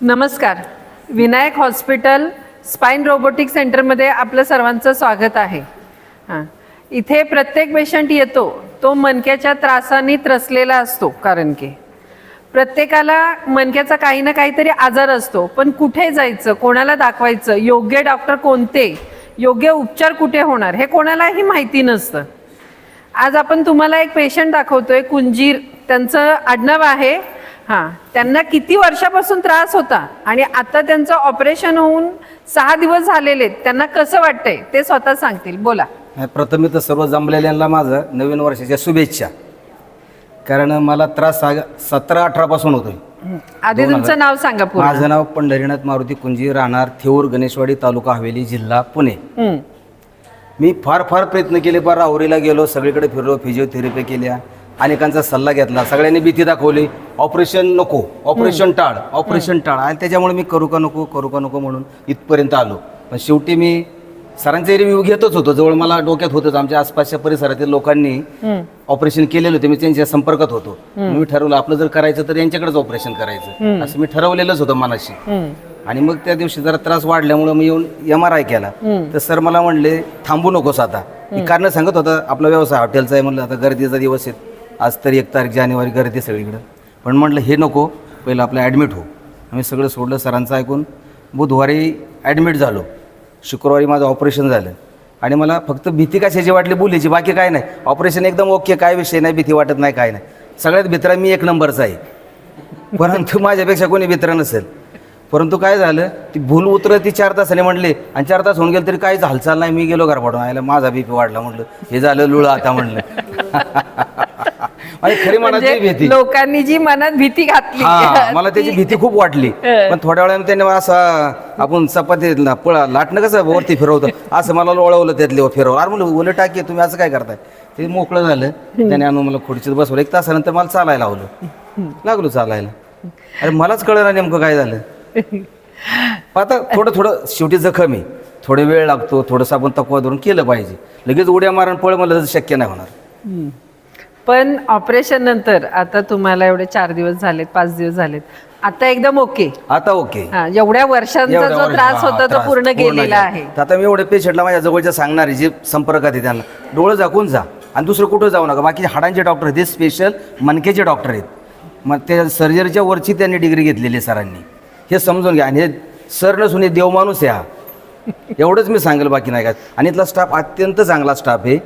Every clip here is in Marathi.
नमस्कार. विनायक हॉस्पिटल स्पाइन रोबोटिक सेंटरमध्ये आपलं सर्वांचं स्वागत आहे. हां. इथे प्रत्येक पेशंट येतो तो मणक्याच्या त्रासाने त्रसलेला असतो कारण की. प्रत्येकाला मणक्याचा काही ना काहीतरी आजार असतो पण कुठे जायचं कोणाला दाखवायचं योग्य डॉक्टर कोणते योग्य उपचार कुठे होणार हे कोणालाही माहिती नसतं. आज आपण तुम्हाला एक पेशंट दाखवतोय कुंजीर. त्यांचं आडनाव आहे हां त्यांना किती वर्षापासून त्रास होता आणि आता त्यांचं ऑपरेशन होऊन सहा दिवस झालेले. त्यांना कसं वाटतंय? ते स्वतः सांगतील. बोला. नाही, प्रथम तर सर्व जमलेल्यांना माझं नवीन वर्षाच्या शुभेच्छा. कारण मला त्रास सतरा अठरापासून होतोय. आधी तुमचं. नाव सांगा माझं नाव पंढरीनाथ मारुती कुंजी राहणार थेऊर गणेशवाडी तालुका हवेली जिल्हा पुणे. मी फार फार प्रयत्न केले फार राहुरीला गेलो सगळीकडे फिरलो फिजिओथेरपी केल्या. अनेकांचा सल्ला घेतला. सगळ्यांनी भीती दाखवली. ऑपरेशन नको. ऑपरेशन टाळ. ऑपरेशन टाळ. आणि त्याच्यामुळे मी करू का नको करू का नको म्हणून इथपर्यंत आलो. पण शेवटी मी सरांचे रिव्ह्यू घेतच होतो. जवळ मला डोक्यात होतंच आमच्या आसपासच्या परिसरातील लोकांनी. ऑपरेशन केलेलं होते. मी त्यांच्या संपर्कात होतो. मी ठरवलं आपलं जर करायचं तर यांच्याकडेच ऑपरेशन करायचं. असं मी ठरवलेलंच होतं मनाशी. आणि मग त्या दिवशी जरा त्रास वाढल्यामुळे मी येऊन एम आर आय केला. तर सर मला म्हणले थांबू नकोस आता. मी कारण सांगत होता आपला व्यवसाय हॉटेलचा आहे म्हणलं आता गर्दीचा दिवस आहे. आज तर एक तारीख जानेवारी गर्दी सगळीकडं. पण म्हटलं हे नको पहिलं आपलं ॲडमिट हो. आम्ही सगळं सोडलं सरांचं ऐकून. बुधवारी ॲडमिट झालो. शुक्रवारी माझं ऑपरेशन झालं. आणि मला फक्त भीती कशाची वाटली? बोलीची. बाकी काय नाही. ऑपरेशन एकदम ओके काय विषय नाही भीती वाटत नाही काय नाही. सगळ्यात भित्रा मी एक नंबरचा आहे. परंतु माझ्यापेक्षा कोणी भित्र नसेल. परंतु काय झालं? ती भूल उतरत ती चार तासाने म्हटले. आणि चार तास होऊन गेले तरी काहीच हालचाल नाही. मी गेलो घरपाडून आयला माझा बीपी वाढला म्हटलं. हे झालं लुळं आता म्हणलं खरी मनाची म्हणजे भीती. लोकांनी जी मनात भीती घातली. हा मला त्याची ती- भीती खूप वाटली. पण थोड्या वेळाने त्याने मला असं आपण चपाती ला- पळा लाटणं कसं वरती फिरवतं. असं मला लोळवलं त्यातले फिरवलं अरे म्हणलं उलट टाकी तुम्ही असं काय करताय? ते मोकळं झालं. त्याने आणून मला खुर्चीत बसवलं. एक तासानंतर मला चालायला लावलं. लागलो चालायला. अरे मलाच कळलं नेमकं काय झालं. आता थोडं थोडं शेवटी जखम आहे. थोडे वेळ लागतो. थोडंसं आपण तकवा धरून केलं पाहिजे. लगेच उड्या मारण पळ मला शक्य नाही होणार. पण ऑपरेशन नंतर आता तुम्हाला एवढे चार दिवस झालेत पाच दिवस झालेत. आता एकदम ओके आता ओके हा एवढ्या वर्षांचा एवढ्या जो वर्ष- त्रास हा, होता तो त्रास पूर्ण गेलेला गेला. आहे. तर आता मी एवढे पेशंटला माझ्या जवळच्या सांगणार आहे जे संपर्कात आहे त्यांना डोळं झाकून जा. आणि दुसरं कुठं जाऊ नका. बाकी हाडांचे डॉक्टर आहेत ते स्पेशल मणक्याचे डॉक्टर आहेत. मग त्या सर्जरीच्या वरची त्यांनी डिग्री घेतलेली आहे सरांनी. हे समजून घ्या. आणि हे सर नसून हे देव माणूस आहे हा. एवढंच मी सांगेल बाकी नाही का आणि इथला स्टाफ अत्यंत चांगला स्टाफ आहे.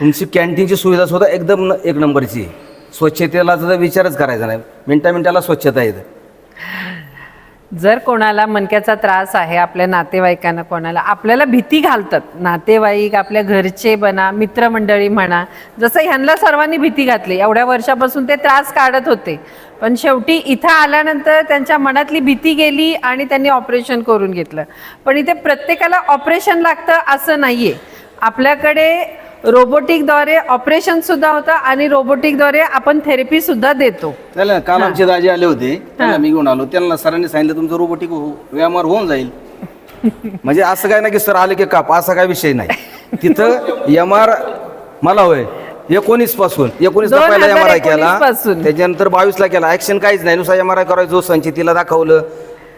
तुमची कॅन्टीनची सुविधा सुद्धा एकदम एक नंबरची आहे. स्वच्छतेला तर विचारच करायचा नाही. मिनटा मिनटाला स्वच्छता येते. जर कोणाला मणक्याचा त्रास आहे आपल्या नातेवाईकांना कोणाला आपल्याला भीती घालतात. नातेवाईक आपल्या घरचे बना मित्रमंडळी म्हणा जसं ह्यांना सर्वांनी भीती घातली एवढ्या वर्षापासून ते त्रास काढत होते. पण शेवटी इथं आल्यानंतर त्यांच्या मनातली भीती गेली आणि त्यांनी ऑपरेशन करून घेतलं. पण इथे प्रत्येकाला ऑपरेशन लागतं असं नाही आहे आपल्याकडे रोबोटिकद्वारे ऑपरेशन सुद्धा होतं आणि रोबोटिकद्वारे आपण थेरपी सुद्धा देतो. त्याला काल आमचे दाजी आले होते. त्यांना मी घेऊन आलो. त्यांना सरांनी सांगितलं तुमचं रोबोटिक व्यायामावर होऊन जाईल. म्हणजे असं काय नाही की सर आले की काप असा काय विषय नाही. तिथं एम आर मला होय एकोणीसपासून एकोणीस ला पहिला एम आर आय केला. पासून. त्याच्यानंतर बावीस ला केला. ऍक्शन काहीच नाही. नुसता एम आर आय करायचो संचितीला दाखवलं.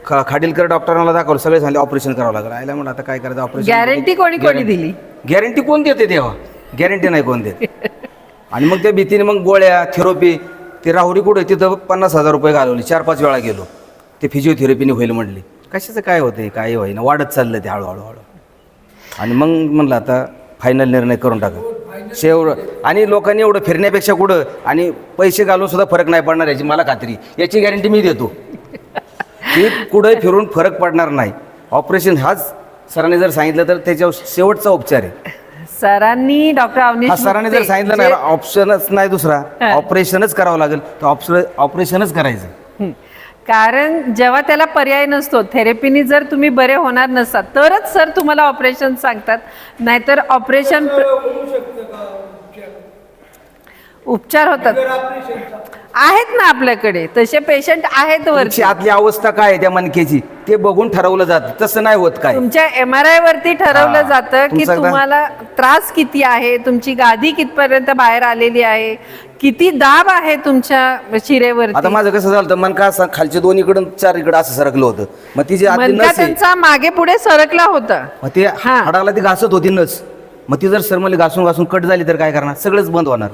खा- खाडीलकर डॉक्टरांना दाखवलं. सगळे सांगले ऑपरेशन करावं लागलं. आयला म्हणलं आता काय करायचं? ऑपरेशन गॅरंटी कोणी कोणी दिली? गॅरंटी कोण देते तेव्हा? गॅरंटी नाही कोण देत. आणि मग त्या भीतीने मग गोळ्या थेरपी ते राहुरी कुठे तिथं पन्नास हजार रुपये घालवले चार पाच वेळा गेलो. ते फिजिओथेरपीने होईल म्हटली. कशाचं काय होते काय होईना? वाढत चाललं ते हळूहळू हळू आणि मग म्हणलं आता फायनल निर्णय करून टाका. शेव आणि लोकांनी एवढं फिरण्यापेक्षा कुठं? आणि पैसे घालून सुद्धा फरक नाही पडणार याची मला खात्री. याची गॅरंटी मी देतो. की कुठं फिरून फरक पडणार नाही. ऑपरेशन हाच सरांनी जर सांगितलं तर त्याच्यावर शेवटचा उपचार आहे. सरांनी डॉक्टर अवनीश सरांनी जर सांगितलं नाही ऑप्शनच नाही दुसरा हा. ऑपरेशनच करावं लागेल. तर ऑप्शन ऑपरेशनच करायचं. हं. कारण जेव्हा त्याला पर्याय नसतो थेरपीनी जर तुम्ही बरे होणार नसाल तरच सर तुम्हाला ऑपरेशन सांगतात. नाहीतर ऑपरेशन उपचार होतात. आहेत ना आपल्याकडे तसे पेशंट आहेत तुमची वरची आतली अवस्था काय आहे त्या मनकेची ते बघून ठरवलं जातं. तसं नाही होत काय. तुमच्या एम आर आय वरती ठरवलं हा. जातं की तुमचं एकदा- तुम्हाला त्रास किती आहे तुमची गादी कितपर्यंत बाहेर आलेली आहे किती दाब आहे तुमच्या आता शिरेवरती माझं कसं झालं मन का असं खालचे दोन इकडून चार इकडं असं सरकलं होतं. मग ती जी आतली मनका नस आहे त्यांचा मागे पुढे सरकला होता? मग ते हा. हाडाला ती घासत होती नस. मग ती जर सरमली घासून घासून कट झाली तर काय करणार? सगळंच बंद होणार.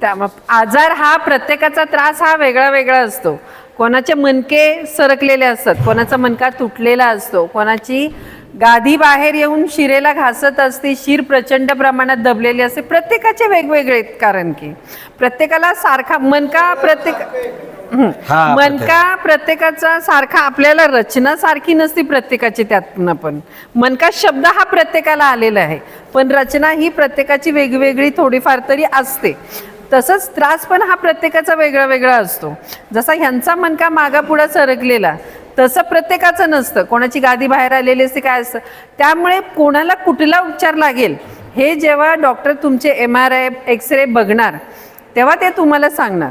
त्या आजार हा प्रत्येकाचा त्रास हा वेगळा वेगळा असतो. कोणाचे मनके सरकलेले असतात कोणाचा मनका तुटलेला असतो कोणाची गादी बाहेर येऊन शिरेला घासत असते शिर प्रचंड प्रमाणात दबलेली असते. प्रत्येकाचे वेगवेगळे कारण की प्रत्येकाला सारखा मनका प्रत्येक मनका प्रत्येकाचा सारखा आपल्याला रचना सारखी नसती प्रत्येकाची त्यातनं पण. मनका शब्द हा प्रत्येकाला आलेला आहे पण रचना ही प्रत्येकाची वेगवेगळी थोडीफार तरी असते. तसंच त्रास पण हा प्रत्येकाचा वेगळा वेगळा असतो. जसा ह्यांचा मनका मागापुढा सरकलेला तसं प्रत्येकाचं नसतं. कोणाची गादी बाहेर आलेली असते काय असतं. त्यामुळे कोणाला कुठला उपचार लागेल हे जेव्हा डॉक्टर तुमचे M R I X ray बघणार तेव्हा ते तुम्हाला सांगणार.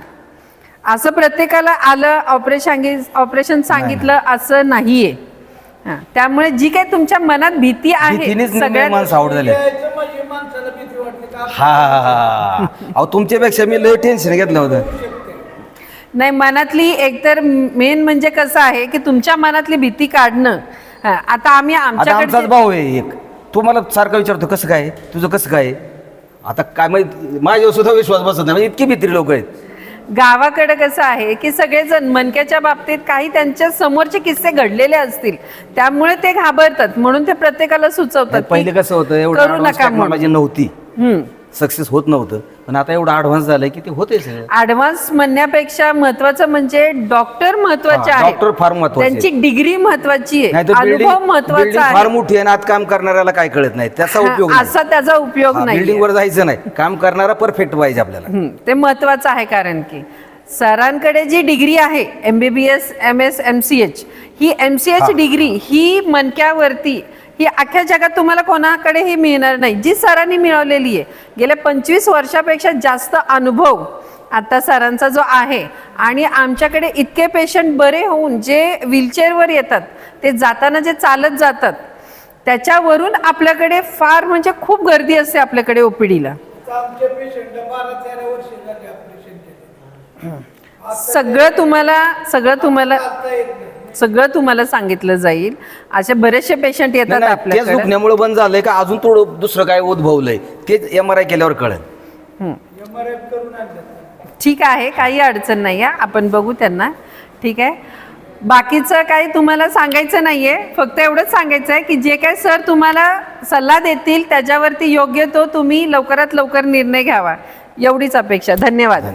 असं प्रत्येकाला आलं ऑपरेशन ऑपरेशन सांगितलं असं नाहीये. हा, त्यामुळे जी काही तुमच्या मनात भीती आहे सगळ्यात हा हा, हा अहो तुमच्यापेक्षा मी लय टेन्शन घेतलं होतं. नाही मनातली एकतर मेन म्हणजे कसं आहे की तुमच्या मनातली भीती काढणं. हा, आता आम्ही आता आमचाच आमच्याकडे भाऊ आहे एक. तो मला सारखा विचारतो कसं काय? तुझं कसं काय? आता काय माहीत माझ्यावर सुद्धा विश्वास बसत नाही. म्हणजे इतकी भित्री लोक आहेत. गावाकडे कसं आहे की सगळेजण मनक्याच्या बाबतीत काही त्यांच्या समोरचे किस्से घडलेले असतील. त्यामुळे ते घाबरतात. म्हणून ते प्रत्येकाला सुचवतात की पहिले कसं होतं एवढं करू advance नका म्हणून. नव्हती. सक्सेस होत नव्हतं. पण आता एवढं ऍडव्हान्स झालंय की ते होते सगळं. ऍडव्हान्स म्हणण्यापेक्षा महत्वाचं म्हणजे डॉक्टर महत्त्वाचे हा, आहे डॉक्टर फार महत्त्वाचे त्यांची डिग्री महत्वाची आहे. अनुभव महत्त्वाचा फार आहे. मोठी आहे आणि आत काम करणाऱ्याला काय कळत नाही. त्याचा उपयोग हा, असा त्याचा उपयोग नाही बिल्डिंग वर जायचं नाही. काम करणारा परफेक्ट पाहिजे आपल्याला. हं, ते महत्वाचं आहे कारण की सरांकडे जी डिग्री आहे M B B S M S M C H ही एम सी एच डिग्री ही मनक्यावरती ही अख्ख्या जगात तुम्हाला कोणाकडेही मिळणार नाही. जी सरांनी मिळवलेली आहे. गेल्या पंचवीस वर्षापेक्षा जास्त अनुभव आता सरांचा जो आहे आणि आमच्याकडे इतके पेशंट बरे होऊन जे व्हीलचेअरवर येतात ते जाताना जे चालत जातात त्याच्यावरून आपल्याकडे फार म्हणजे खूप गर्दी असते आपल्याकडे ओपीडीला. सगळं तुम्हाला सगळं तुम्हाला सगळं तुम्हाला सांगितलं जाईल. असे बरेचसे पेशंट नाही, येतात नाही, तेच आपल्याकडे. दुखण्यामुळे बंद झालंय का? अजून थोडं दुसरं काय उद्भवलंय? तेच एम आर आय केल्यावर कळेल. ठीक आहे काही अडचण नाही आहे आपण बघू त्यांना. ठीक आहे. बाकीचं काही तुम्हाला सांगायचं नाहीये. फक्त एवढंच सांगायचं आहे की जे काय सर तुम्हाला सल्ला देतील त्याच्यावरती योग्य तो तुम्ही लवकरात लवकर निर्णय घ्यावा. एवढीच अपेक्षा. धन्यवाद.